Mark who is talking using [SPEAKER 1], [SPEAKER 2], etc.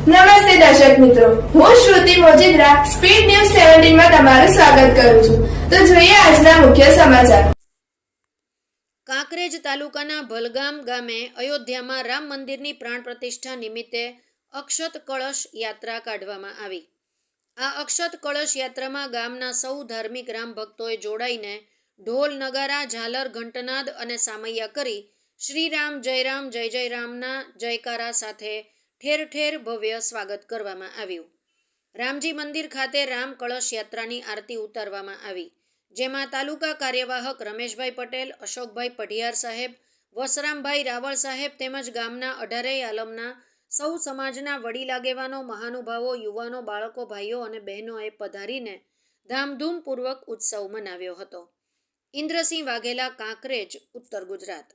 [SPEAKER 1] નમસ્તે દર્શક મિત્રો. હું શ્રુતિ મોજીદ્રા, સ્પીડ ન્યૂઝ સેવન્ટીનમાં તમારું સ્વાગત કરું છું. તો જોઈએ આજના મુખ્ય સમાચાર.
[SPEAKER 2] કાંકરેજ તાલુકાના ભલગામ ગામે અયોધ્યામાં રામ મંદિરની પ્રાણ પ્રતિષ્ઠા નિમિત્તે અક્ષત કળશ યાત્રા કાઢવામાં આવી. આ અક્ષત કળશ યાત્રામાં ગામના સૌ ધાર્મિક રામ ભક્તોએ જોડાઈને ઢોલ, નગારા, ઝાલર, ઘંટનાદ અને સામૈયા કરી શ્રી રામ જય રામ જય જય રામના જયકારા સાથે ઠેર ઠેર ભવ્ય સ્વાગત કરવામાં આવ્યું. રામજી મંદિર ખાતે રામ કળશ યાત્રાની આરતી ઉતારવામાં આવી, જેમાં તાલુકા કાર્યવાહક રમેશભાઈ પટેલ, અશોકભાઈ પઢિયાર સાહેબ, વસરામભાઈ રાવળ સાહેબ તેમજ ગામના અઢારેય આલમના સૌ સમાજના વડીલ આગેવાનો મહાનુભાવો, યુવાનો, બાળકો, ભાઈઓ અને બહેનોએ પધારીને ધામધૂમપૂર્વક ઉત્સવ મનાવ્યો હતો. ઇન્દ્રસિંહ વાઘેલા કાંકરેજ, ઉત્તર ગુજરાત.